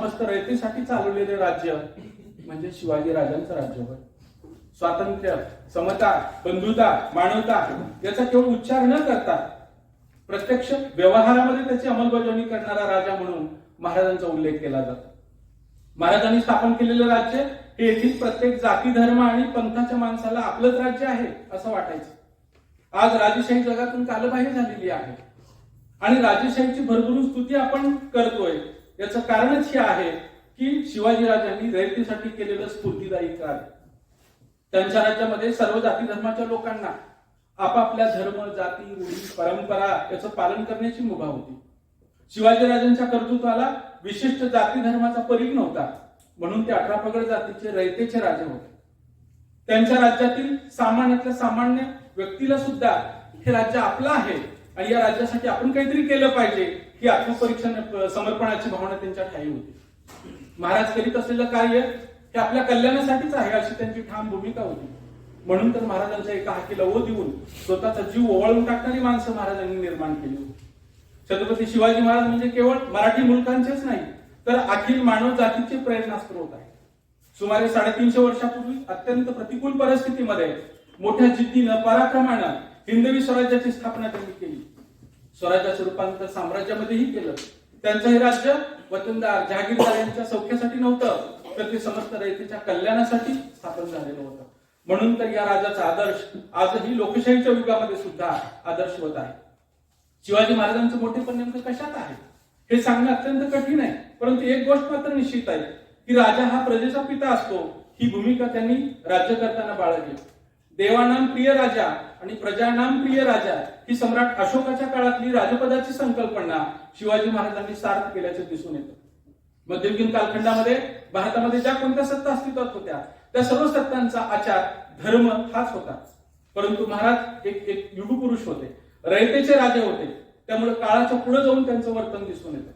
समस्त रयतेसाठी चालवलेले राज्य म्हणजे शिवाजी राजांचं राज्य होय स्वातंत्र्य समता बंधुता मानवता याचा केवळ उच्चार न करता प्रत्यक्ष व्यवहारामध्ये त्याची अंमलबजावणी करणारा राजा म्हणून महाराजांचा उल्लेख केला जातो. महाराजांनी स्थापन केलेलं राज्य हे येथील प्रत्येक जाती धर्म आणि पंथाच्या माणसाला आपलंच राज्य आहे असं वाटायचं. आज राजेशाही जगातून कालबाह्य झालेली आहे. आणि राजेशाहीची भरभरून स्तुती आपण करतोय याचं कारणच हे आहे की शिवाजी राजांनी रयतेसाठी केलेलं स्फूर्तीदायी कार्य. त्यांच्या राज्यामध्ये सर्व जाती धर्माच्या लोकांना आपापल्या धर्म जाती रूढी परंपरा याचं पालन करण्याची मुभा होती. शिवाजी राजांच्या कर्तृत्वाला विशिष्ट जाती धर्माचा परीघ नव्हता म्हणून ते अठरा पगड जातीचे रयतेचे राजे होते. त्यांच्या राज्यातील सामान्यातल्या सामान्य व्यक्तीला सुद्धा हे राज्य आपलं आहे आणि या राज्यासाठी आपण काहीतरी केलं पाहिजे ही आत्मपरीक्षण समर्पणाची भावना त्यांच्या ठाई होती. महाराज करीत असलेलं कार्य हे आपल्या कल्याणासाठीच आहे अशी त्यांची ठाम भूमिका होती. म्हणून तर महाराजांच्या एका हाकीला ओ देऊन स्वतःचा जीव ओवाळून टाकणारी माणसं महाराजांनी निर्माण केली होती. छत्रपती शिवाजी महाराज म्हणजे केवळ मराठी मुलकांचेच नाही तर अखिल मानव जातीचे प्रेरणास्त्रोत आहे सुमारे साडेतीनशे वर्षापूर्वी अत्यंत प्रतिकूल परिस्थितीमध्ये मोठ्या जिद्दीनं पराक्रमानं हिंदवी स्वराज्याची स्थापना त्यांनी केली. स्वराज्या स्वरूपांतर साम्राज्यामध्येही केलं. त्यांचं हे राज्य वतनदार जहागीरदार यांच्या सौख्यासाठी नव्हतं तर ते समस्त रयतेच्या कल्याणासाठी स्थापन झालेलं होतं. म्हणून तर या राजाचा आदर्श आजही लोकशाहीच्या युगामध्ये सुद्धा आदर्शवत आहे. शिवाजी महाराजांचं मोठेपण नेमकं कशात आहे? हे सांगणं अत्यंत कठीण आहे परंतु एक गोष्ट मात्र निश्चित आहे की राजा हा प्रजेचा पिता असतो. ही भूमिका त्यांनी राज्य करताना बाळगली. देवानाम प्रिय राजा आणि प्रजानाम प्रिय राजा ही सम्राट अशोकाच्या काळातली राजपदाची संकल्पना शिवाजी महाराजांनी सार्थ केल्याचे दिसून येतं. मध्ययुगीन कालखंडामध्ये भारतामध्ये ज्या कोणत्या सत्ता अस्तित्वात होत्या त्या सर्व सत्तांचा आचार धर्म हाच होता. परंतु महाराज एक एक युगपुरुष होते रयतेचे राजे होते. त्यामुळे काळाच्या पुढे जाऊन त्यांचं वर्तन दिसून येतं.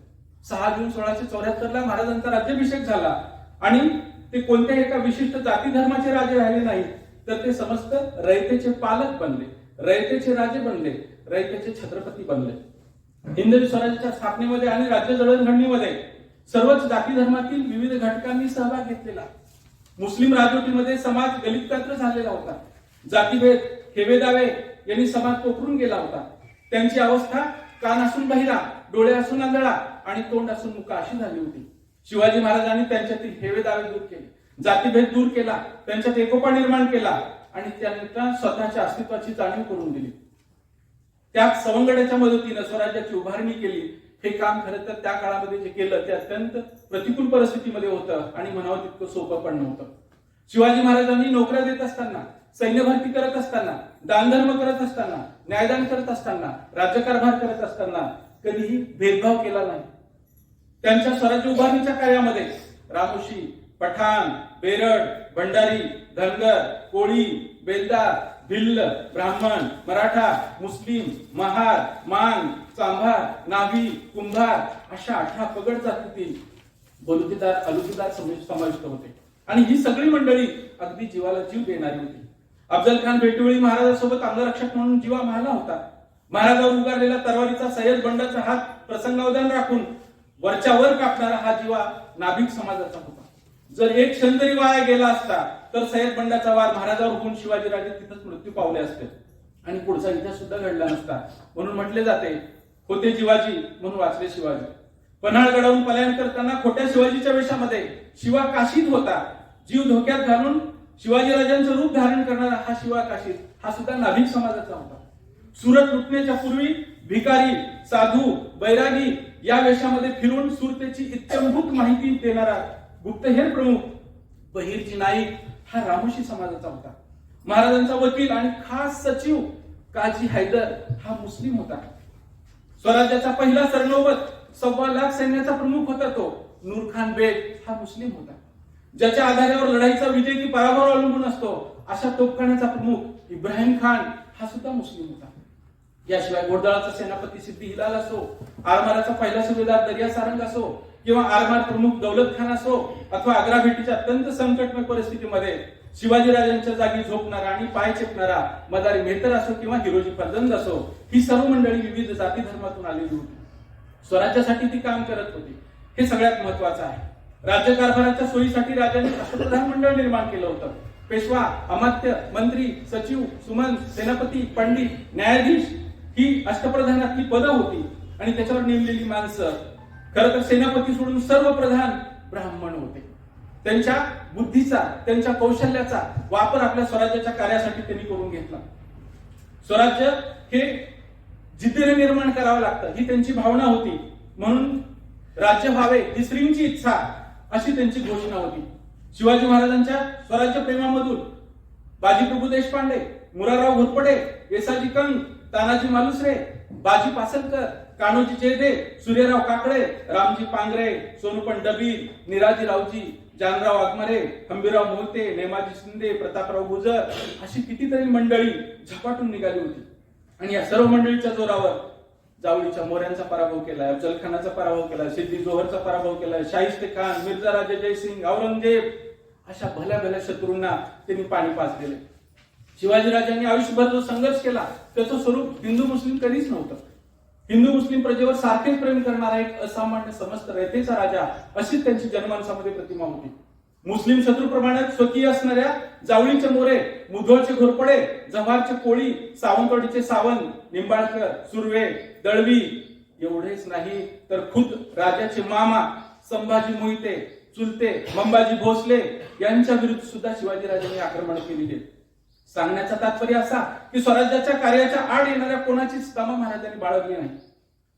सहा जून सोळाशे चौऱ्याहत्तर ला महाराजांचा राज्याभिषेक झाला आणि ते कोणत्याही एका विशिष्ट जाती धर्माचे राजे राहिले नाहीत. तर ते समस्त रयतेचे पालक बनले रयतेचे राजे बनले रयतेचे छत्रपती बनले. हिंदवी स्वराज्याच्या स्थापनेमध्ये आणि राज्य जडणघडणीमध्ये सर्वच जाती धर्मातील विविध घटकांनी सहभाग घेतलेला. मुस्लिम राजवटीमध्ये समाज गलितकात्र झालेला होता. जातीभेद हेवेदावे यांनी समाज पोखरून गेला होता. त्यांची अवस्था कान असून बहिरा डोळे असून आंधळा आणि तोंड असून मुका अशी झाली होती. शिवाजी महाराजांनी त्यांच्यातील हेवेदावे दूर केले. जातीभेद दूर केला त्यांच्यात एकोपा निर्माण केला आणि त्यांना स्वतःच्या अस्तित्वाची जाणीव करून दिली. त्यात सवंगड्याच्या मदतीनं स्वराज्याची उभारणी केली. हे काम खरं तर त्या काळामध्ये जे केलं ते अत्यंत प्रतिकूल परिस्थितीमध्ये होतं आणि म्हणावं तितकं सोपं पण नव्हतं. शिवाजी महाराजांनी नोकऱ्या देत असताना सैन्य भरती करत असताना दानधर्म करत असताना न्यायदान करत असताना राज्यकारभार करत असताना कधीही भेदभाव केला नाही. त्यांच्या स्वराज्य उभारणीच्या कार्यामध्ये रामोशी पठाण बेरड भंडारी धनगर कोळी बेलदार भिल्ल ब्राह्मण मराठा मुस्लिम महार मान चांभार नावी कुंभार अशा अठरा पगड जातीतील बलुकेदार अलुकेदार समाविष्ट होते. आणि ही सगळी मंडळी अगदी जीवाला जीव देणारी होती. अफजल खान भेटवेळी महाराजांसोबत अंगरक्षक म्हणून जीवा महाला होता. महाराजावर उगारलेला तरवारीचा सय्यद बंडाचा हात प्रसंगावधान राखून वरच्या वर कापणारा हा जीवा नाभिक समाजाचा होता. जर एक क्षण जरी वाया गेला असता तर सय्यद बंडाचा वार महाराजावर होऊन शिवाजीराजे तिथंच मृत्यू पावले असते. आणि पुढचा इतिहास सुद्धा घडला नसता. म्हणून म्हटले जाते होते शिवाजी म्हणून वाचले शिवाजी. पन्हाळगडाहून पलायन करताना खोट्या शिवाजीच्या वेशामध्ये शिवा काशीत होता. जीव धोक्यात घालून शिवाजीराजांचं रूप धारण करणारा हा शिवा काशीत हा सुद्धा नाभिक समाजाचा होता. सुरत लुटण्याच्या पूर्वी भिकारी साधू बैरागी या वेशामध्ये फिरून सुरतेची इत्यंभूत माहिती देणारा गुप्तहेर प्रमुख बहिरजी नाईक हा रामोशी समाजाचा होता. महाराजांचा वकील आणि खास सचिव काजी हैदर हा मुस्लिम होता. स्वराज्याचा पहिला सरनोबत सव्वा लाख सैन्याचा प्रमुख होता तो नूरखान बेग हा मुस्लिम होता. ज्याच्या आधारावर लढाईचा विजय की पराभव अवलंबून असतो अशा तोफखान्याचा प्रमुख इब्राहिम खान हा सुद्धा मुस्लिम होता. याशिवाय घोडदळाचा सेनापती सिद्धी हिलाल असो आरमाराचा पहिला सुभेदार दर्या सारंग असो किंवा आरमार प्रमुख दौलत खान असो अथवा आग्रा भेटीच्या अत्यंत संकटमय परिस्थितीमध्ये शिवाजीराजांच्या जागी झोपणारा आणि पाय चेपणारा मदारी मेहतर असो किंवा हिरोजी फर्जंद असो ही सर्व मंडळी विविध जाती धर्मातून आलेली होती. स्वराज्यासाठी ती काम करत होती. हे सगळ्यात महत्वाचं आहे. राज्यकारभाराच्या सोयीसाठी राजाने अष्टप्रधान मंडळ निर्माण केलं होतं. पेशवा अमात्य मंत्री सचिव सुमन सेनापती पंडित न्यायाधीश ही अष्टप्रधानातली पदं होती आणि त्याच्यावर नेमलेली माणसं खर तर सेनापती सोडून सर्व प्रधान ब्राह्मण होते. त्यांच्या बुद्धीचा त्यांच्या कौशल्याचा वापर आपल्या स्वराज्याच्या कार्यासाठी त्यांनी करून घेतला. स्वराज्य हे जिद्दीने निर्माण करावं लागतं ही त्यांची भावना होती. म्हणून राज्य व्हावे ही श्रींची इच्छा अशी त्यांची घोषणा होती. शिवाजी महाराजांच्या स्वराज्य प्रेमामधून बाजीप्रभू देशपांडे मुराराव घोरपडे येसाजी कंग तानाजी मालुसरे बाजी पासलकर कान्होजी चेदे सूर्यराव काकडे रामजी पांगरे सोनूपण डबीर निराजी रावजी जानराव आगमरे हंबीराव मोलते नेमाजी शिंदे प्रतापराव गुजर अशी कितीतरी मंडळी झपाटून निघाली होती. आणि या सर्व मंडळीच्या जोरावर जावळीच्या मोऱ्यांचा पराभव केलाय अफजल खानाचा पराभव केलाय सिद्धी जोहरचा पराभव केलाय शाहिस्ते खान मिर्झा राजा जयसिंग औरंगजेब अशा भल्या भल्या शत्रूंना त्यांनी पाणी पास दिले शिवाजीराजांनी आयुष्यभर जो संघर्ष केला त्याचं स्वरूप हिंदू मुस्लिम कधीच नव्हतं. हिंदू मुस्लिम प्रजेवर सारखेच प्रेम करणारा एक असामान्य समस्त रयतेचा राजा अशीच त्यांची जनमानसामध्ये प्रतिमा होती मुस्लिम शत्रूप्रमाणे स्वकीय असणाऱ्या जावळीचे मोरे मुधोळचे घोरपडे जव्हारचे कोळी सावंतवाडीचे सावंत निंबाळकर सुर्वे दळवी एवढेच नाही तर खुद राजाचे मामा संभाजी मोहिते चुलते मंबाजी भोसले यांच्या विरुद्ध सुद्धा शिवाजीराजांनी आक्रमण केलेली आहेत. सांगण्याचा तात्पर्य असा की स्वराज्याच्या कार्याच्या आड येणाऱ्या कोणाचीच कामं महाराजांनी बाळगली नाही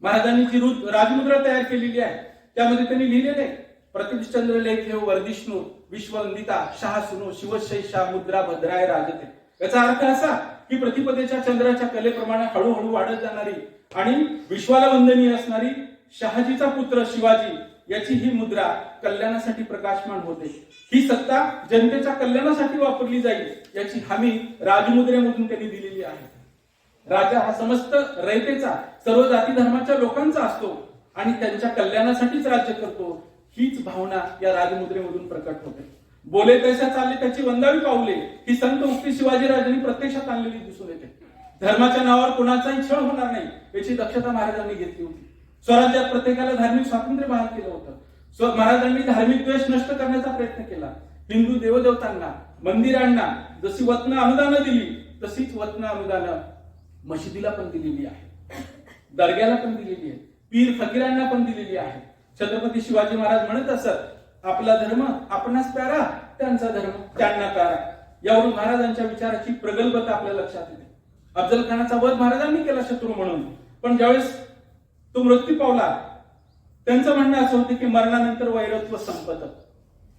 महाराजांनी जी राजमुद्रा तयार केलेली आहे त्यामध्ये त्यांनी लिहिलेले आहे प्रतिष्ठचंद्र लेख वर्धिष्णू विश्ववंदिता शहा सुनो शिवशैषा मुद्रा भद्राय राजते. याचा अर्थ असा की प्रतिपदेच्या चंद्राच्या कलेप्रमाणे हळूहळू वाढत जाणारी आणि विश्वाला वंदनीय असणारी शहाजीचा पुत्र शिवाजी याची ही मुद्रा कल्याणासाठी प्रकाशमान होते. ही सत्ता जनतेच्या कल्याणासाठी वापरली जाईल याची हमी राजमुद्रेमधून त्यांनी दिलेली आहे. राजा हा समस्त रयतेचा सर्व जाती धर्माच्या लोकांचा असतो आणि त्यांच्या कल्याणासाठीच राज्य करतो. हीच भावना या राजमुद्रेमधून प्रकट होते. बोले तैसा चालले त्याची वंदावी पावले ही संत उक्ती शिवाजीराजांनी प्रत्यक्षात आणलेली दिसून येते. धर्माच्या नावावर कोणाचाही छळ होणार नाही याची दक्षता महाराजांनी घेतली होती. स्वराज्यात प्रत्येकाला धार्मिक स्वातंत्र्य बहाल केलं होतं. स्व महाराजांनी धार्मिक द्वेष नष्ट करण्याचा प्रयत्न केला. हिंदू देवदेवतांना मंदिरांना जशी वतन अनुदानं दिली तशीच वतन अनुदानं मशिदीला पण दिलेली आहे. दर्ग्याला पण दिलेली आहे. पीर फकीरांना पण दिलेली आहे. छत्रपती शिवाजी महाराज म्हणत असत आपला धर्म आपणास प्यारा त्यांचा धर्म त्यांना प्यारा. यावरून महाराजांच्या विचाराची प्रगल्भता आपल्या लक्षात येते. अफजल खानाचा वध महाराजांनी केला शत्रू म्हणून. पण ज्यावेळेस तो मृत्यू पावला त्यांचं म्हणणं असं होतं की मरणानंतर वैरत्व संपत.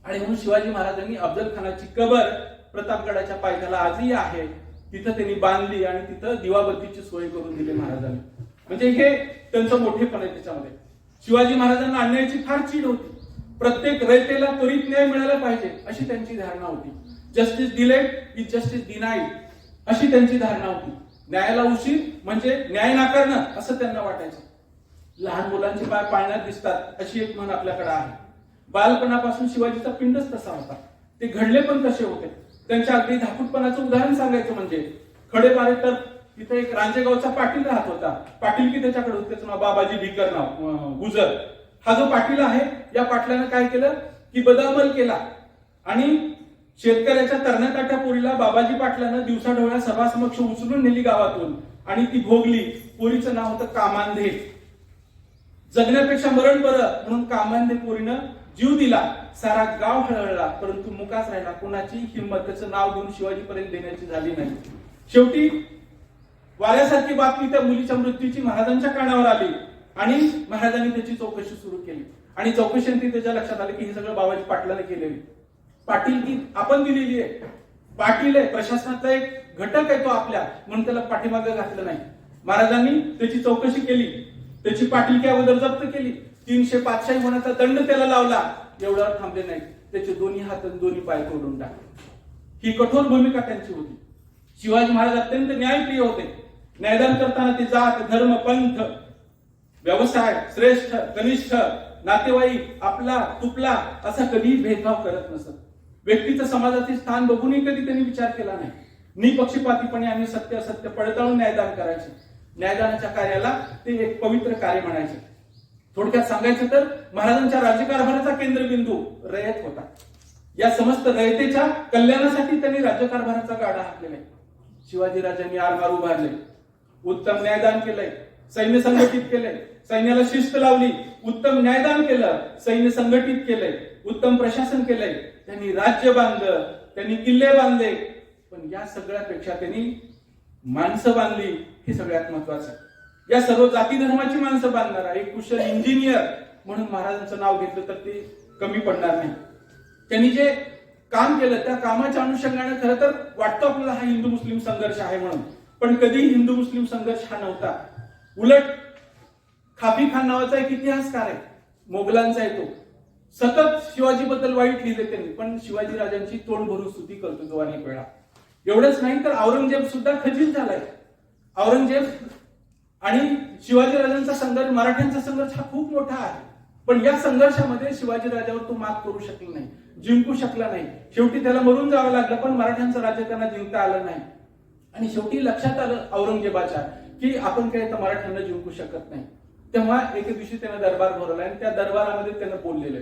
आणि म्हणून शिवाजी महाराजांनी अफजल खानाची कबर प्रतापगडाच्या पायथ्याला आजही आहे. तिथं त्यांनी बांधली आणि तिथं दिवाबत्तीची सोय करून दिली महाराजांनी. म्हणजे हे त्यांचं मोठेपण आहे त्याच्यामध्ये. शिवाजी महाराजांना अन्यायाची फार चीड होती. प्रत्येक रयतेला त्वरित न्याय मिळाला पाहिजे अशी त्यांची धारणा होती. जस्टिस दिले इज जस्टिस दिनाई अशी त्यांची धारणा होती. न्यायाला उशीर म्हणजे न्याय नाकारणं असं त्यांना वाटायचं. लहान मुलांचे पाय पाळण्यात दिसतात अशी एक म्हण आपल्याकडे आहे. बालपणापासून शिवाजीचा पिंडच तसा होता. ते घडले पण तसे होते? त्यांच्या अगदी धाकूटपणाचं उदाहरण सांगायचं म्हणजे खडे पारे तर तिथे एक रांजेगावचा पाटील राहत होता. पाटील की त्याच्याकडे होते? त्याचं नाव बाबाजी भिकर नाव गुजर. हा जो पाटील आहे या पाटलानं काय केलं? की बदामल केला. आणि शेतकऱ्याच्या तरण्याताट्या पोरीला बाबाजी पाटलानं दिवसा ढवळ्या सभासमक्ष उचलून नेली गावातून. आणि ती भोगली. पोरीचं नाव होतं कामांधे. जगण्यापेक्षा मरण बरं म्हणून कामांनी पोरीनं जीव दिला सारा गाव हळहळला परंतु मुकाच राहिला. कोणाची हिंमत त्याचं नाव घेऊन शिवाजीपर्यंत देण्याची झाली नाही. शेवटी वाऱ्यासारखी बातमी त्या मुलीच्या मृत्यूची महाराजांच्या कानावर आली आणि महाराजांनी त्याची चौकशी सुरू केली. आणि चौकशीनंतर त्याच्या लक्षात आलं की हे सगळं बाबाजी पाटलाने केलेली. पाटील की आपण दिलेली आहे. पाटील आहे प्रशासनाचा एक घटक आहे तो आपल्या म्हणून त्याला पाठीमागे घातलं नाही. महाराजांनी त्याची चौकशी केली. त्याची पाटीलकी अगोदर जप्त केली. तीनशे पाचशाही होण्याचा दंड त्याला लावला. एवढ्यावर थांबले नाही त्याचे दोन्ही हात दोन्ही पाय तोडून टाकले. ही कठोर भूमिका त्यांची होती. शिवाजी महाराज अत्यंत न्यायप्रिय होते. न्यायदान करताना ते जात धर्म पंथ व्यवसाय श्रेष्ठ कनिष्ठ नातेवाईक आपला तुपला असा कधीही भेदभाव करत नसत. व्यक्तीचं समाजातील स्थान बघूनही कधी त्यांनी विचार केला नाही. निपक्षपातीपणे आम्ही सत्य असत्य पडताळून न्यायदान करायचे. न्यायदानाच्या कार्याला ते एक पवित्र कार्य म्हणायचे. थोडक्यात सांगायचं तर महाराजांच्या राज्यकारभाराचा केंद्रबिंदू रयत होता. या समस्त रयतेच्या कल्याणासाठी त्यांनी राज्यकारभाराचा गाडा हाकलेला आहे शिवाजीराजांनी आरमार उभारले. उत्तम न्यायदान केलंय. सैन्य संघटित केलंय. सैन्याला शिस्त लावली. उत्तम न्यायदान केलं. सैन्य संघटित केलंय. उत्तम प्रशासन केलंय. त्यांनी राज्य बांधलं. त्यांनी किल्ले बांधले. पण या सगळ्यापेक्षा त्यांनी माणसं बांधली. हे सगळ्यात महत्वाचं आहे. या सर्व जाती धर्माची माणसं बांधणारा एक कुशल इंजिनियर म्हणून महाराजांचं नाव घेतलं तर ते कमी पडणार नाही. त्यांनी जे काम केलं त्या कामाच्या अनुषंगाने खरं तर वाटतं आपल्याला हा हिंदू मुस्लिम संघर्ष आहे म्हणून. पण कधी हिंदू मुस्लिम संघर्ष हा नव्हता. उलट खाफी खान नावाचा एक इतिहासकार आहे. मोगलांचा आहे तो. सतत शिवाजीबद्दल वाईट लिहिले त्यांनी पण शिवाजी राजांची तोंड भरून स्तुती करतो तो अनेक वेळा. एवढंच नाही तर औरंगजेब सुद्धा खचित झालाय. औरंगजेब आणि शिवाजी राजांचा संघर्ष मराठ्यांचा संघर्ष हा खूप मोठा आहे. पण या संघर्षामध्ये शिवाजी राजावर तो मात करू शकला नाही जिंकू शकला नाही. शेवटी त्याला मरून जावं लागलं पण मराठ्यांचं राज्य त्यांना जिंकता आलं नाही. आणि शेवटी लक्षात आलं औरंगजेबाच्या की आपण काय आता मराठ्यांना जिंकू शकत नाही. तेव्हा एके दिवशी त्यानं दरबार भरवला आणि त्या दरबारामध्ये त्यानं बोललेलं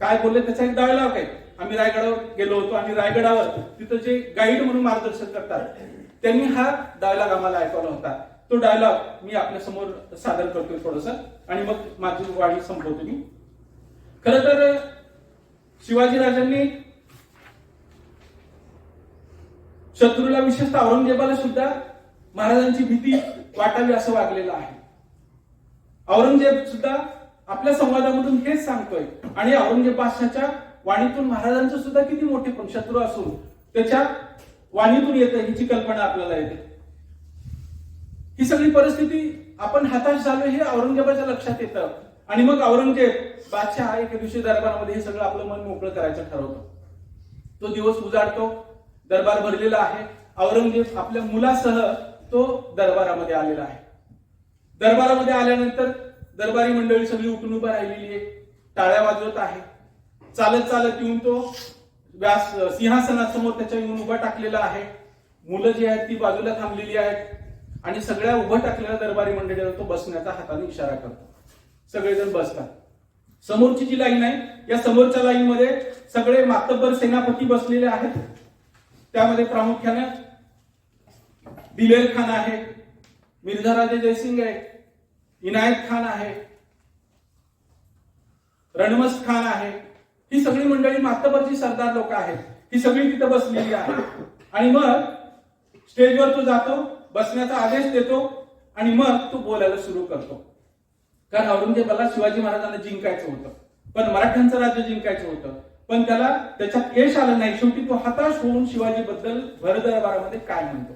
काय बोलले? त्याचा एक डायलॉग आहे. आम्ही रायगडावर गेलो होतो. आणि रायगडावर तिथं जे गाईड म्हणून मार्गदर्शन करतात त्यांनी हा डायलॉग आम्हाला ऐकवला होता. तो डायलॉग मी आपल्यासमोर सादर करतोय थोडस. आणि मग माझी वाढी संपवतो मी. खर तर शिवाजीराजांनी शत्रूला विशेषतः औरंगजेबाला सुद्धा महाराजांची भीती वाटावी असं वागलेलं आहे. औरंगजेब सुद्धा आपल्या संवादामधून हेच सांगतोय. आणि औरंगजेब बादशाच्या वाणीतून महाराजांचं सुद्धा किती मोठे पण शत्रू असून त्याच्या वाणीतून येतं हिची कल्पना आपल्याला येते. ही सगळी परिस्थिती आपण हताश झालो हे औरंगजेबाच्या लक्षात येतं. आणि मग औरंगजेब बादशाह एके दिवशी दरबारामध्ये हे सगळं आपलं मन मोकळं करायचं ठरवतो. तो दिवस उजाडतो दरबार भरलेला आहे. औरंगजेब आपल्या मुलासह तो दरबारामध्ये आलेला आहे. दरबारामध्ये आल्यानंतर दरबारी मंडळी सगळी उठून उभा राहिलेली आहे. टाळ्या वाजवत आहे. चालत चालत येऊन तो व्यास सिंहासनासमोर त्याच्या येऊन उभा टाकलेला आहे. मुलं जी आहेत ती बाजूला थांबलेली आहेत. आणि सगळ्या उभं टाकलेल्या दरबारी मंडळीला तो बसण्याचा हाताने इशारा करतो. सगळेजण बसतात. समोरची जी लाईन आहे या समोरच्या लाईन मध्ये सगळे मातब्बर सेनापती बसलेले आहेत. त्यामध्ये प्रामुख्याने दिलेर खान आहे मिर्झा राजे जयसिंग आहे इनायत खान आहे रणमस खान आहे ही सगळी मंडळी मातबरची सरदार लोक आहेत. ही सगळी तिथं बसलेली आहेत. आणि मग स्टेजवर तो जातो बसण्याचा आदेश देतो आणि मग तो बोलायला सुरू करतो. कारण औरंगजेबाला शिवाजी महाराजांना जिंकायचं होतं. पण मराठ्यांचं राज्य जिंकायचं होतं. पण त्याला त्याच्यात यश आलं नाही. शेवटी तो हताश होऊन शिवाजीबद्दल भरदरबारामध्ये दरबारामध्ये काय म्हणतो?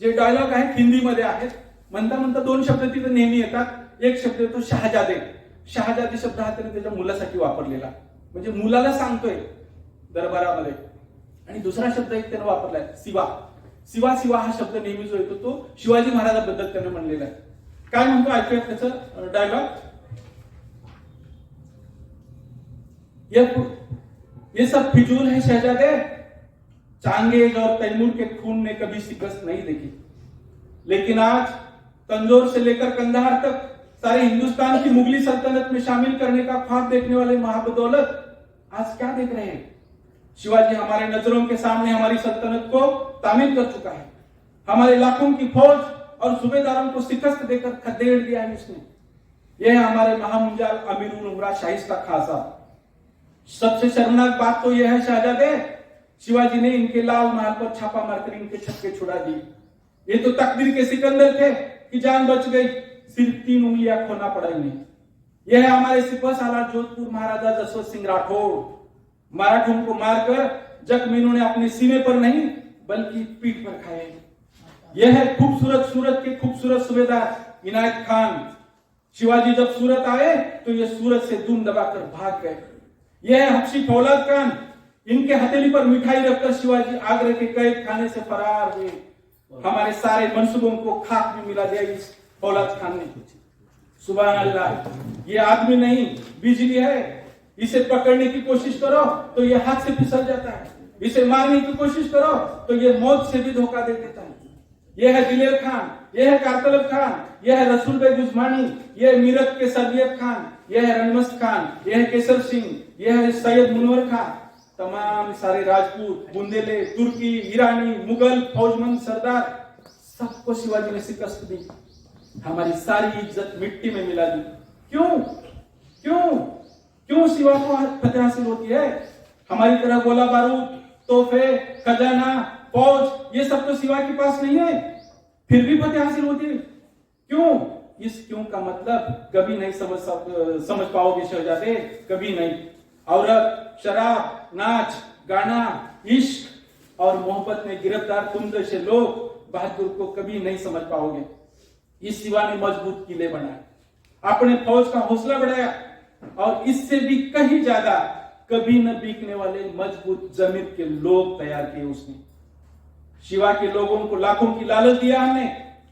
जे डायलॉग आहेत हिंदीमध्ये आहेत म्हणता म्हणता दोन शब्द तिथे नेहमी येतात. एक शब्द येतो शहाजादे. शहाजादे शब्द हा त्याने त्याच्या मुलासाठी वापरलेला. म्हणजे मुलाला सांगतोय दरबारामध्ये. आणि दुसरा शब्द एक त्यानं वापरलाय शिवा शिवा शिवा हा शब्द नेहमी जो येतो तो शिवाजी महाराजाबद्दल त्यानं म्हणलेला आहे. काय म्हणतो? ऐकूयात त्याचं डायलॉग ये सब फिजूल है शहजादे। चांगेज और तैमूर के खून ने कभी शिकस्त नहीं देखी। लेकिन आज कंजोर से लेकर कंधार तक सारे हिंदुस्तान की मुगली सल्तनत में शामिल करने का ख्वाब देखने वाले महाबदौलत आज क्या देख रहे हैं? शिवाजी हमारे नज़रों के सामने हमारी सल्तनत को तामील कर चुका है। हमारे लाखों की फौज और सूबेदारों को शिकस्त देकर खदेड़ दिया है उसने यह हमारे महामुंजाल अमीर उमरा शाहिस्ता खासा। सबसे शर्मनाक बात तो यह है, शाहजादे, शिवाजी ने इनके लाल महल पर छापा मारकर इनके छक्के छुड़ा दी। ये तो तकदीर के सिकंदर थे कि जान बच गई। सिर्फ तीन उंगलियां खोना पड़ा यह हमारे सिपह सालार जोधपुर महाराजा जसवंत सिंह राठौर. मराठों को मारकर जख्म ने अपने सीने पर नहीं बल्कि पीठ पर खाए. यह है खूबसूरत सूरत के खूबसूरत सूबेदार इनायत खान. शिवाजी जब सूरत आए तो ये सूरत से दून दबाकर भाग गए. यह है हफ्सी फौलाद खान. इनके हथेली पर मिठाई रखकर शिवाजी आगरे के कैद खाने से फरार हुए. हमारे सारे मनसूबों को खाक में मिला दिया फौलाद खान ने सुबह अल्लाह ये आदमी नहीं, बिजली है, इसे पकड़ने की कोशिश करो तो ये हाथ से फिसल जाता है। इसे मारने की कोशिश करो तो ये मौत से भी धोखा दे देता है। ये है दिलेर खान, ये है कारतलब खान यह है रसूल बेग उस्मानी ये है मीरत के सरदियत खान यह है रणमस्त खान यह है केसर सिंह यह है सैयद मुनवर खान। तमाम सारे राजपूत, बुंदेले, तुर्की, ईरानी, मुगल, फौजमंद, सरदार, सबको शिवाजी ने शिकस्त दी। हमारी सारी इज़्ज़त मिट्टी में मिला दी। क्यों? क्यों? क्यों शिवा को फतेह हासिल होती है? हमारी तरह गोला बारूद, तोहफे, खजाना, फौज, ये सब तो शिवा के पास नहीं है। फिर भी फतेह हासिल होती है। क्यों? इस क्यों का मतलब कभी नहीं समझ समझ पाओगे शहजादे, कभी नहीं। औरत, शराब, नाच, गाना, इश्क और मोहब्बत में गिरफ़्तार तुम जैसे लोग, बहादुर को कभी नहीं समझ पाओगे। इस शिवा ने मज़बूत किले बनाए। अपने फौज का हौसला बढ़ाया और इससे भी कहीं ज़्यादा कभी न बिकने वाले मज़बूत ज़मीन के लोग तैयार किए उसने। शिवा के लोगों को लाखों की लालच दिया हमने,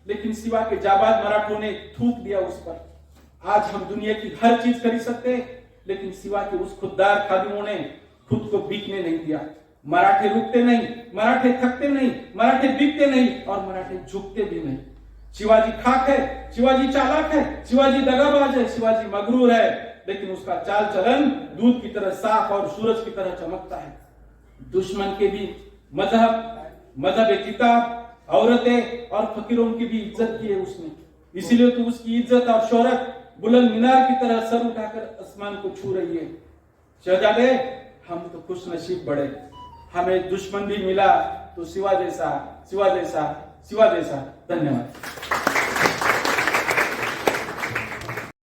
लेकिन शिवा के जाबाज मराठों ने थूक दिया उस पर। आज हम दुनिया की हर चीज़ खरीद सकते हैं, लेकिन शिवा के उस खुददार खादिमों ने खुद को बिकने नहीं दिया। मराठे रुकते नहीं, मराठे थकते नहीं, मराठे बिकते नहीं और मराठे झुकते भी नहीं। शिवाजी खाक है, शिवाजी चालाक है, शिवाजी दगाबाज है, शिवाजी मगरूर है। लेकिन उसका चाल चलन दूध की तरह साफ़ और सूरज की तरह चमकता है। दुश्मन के भी मज़हब मज़हब किताब, औरतें और फकीरों की भी इज़्ज़त की है उसने। इसीलिए तो उसकी इज़्ज़त और शोहरत बुलंद मीनार की तरह सर उठाकर आसमान को छू रही है। शहजादे, हम तो खुश नसीब बड़े। हमें दुश्मन भी मिला तो सिवा जैसा सिवा जैसा शिवादेशा धन्यवाद.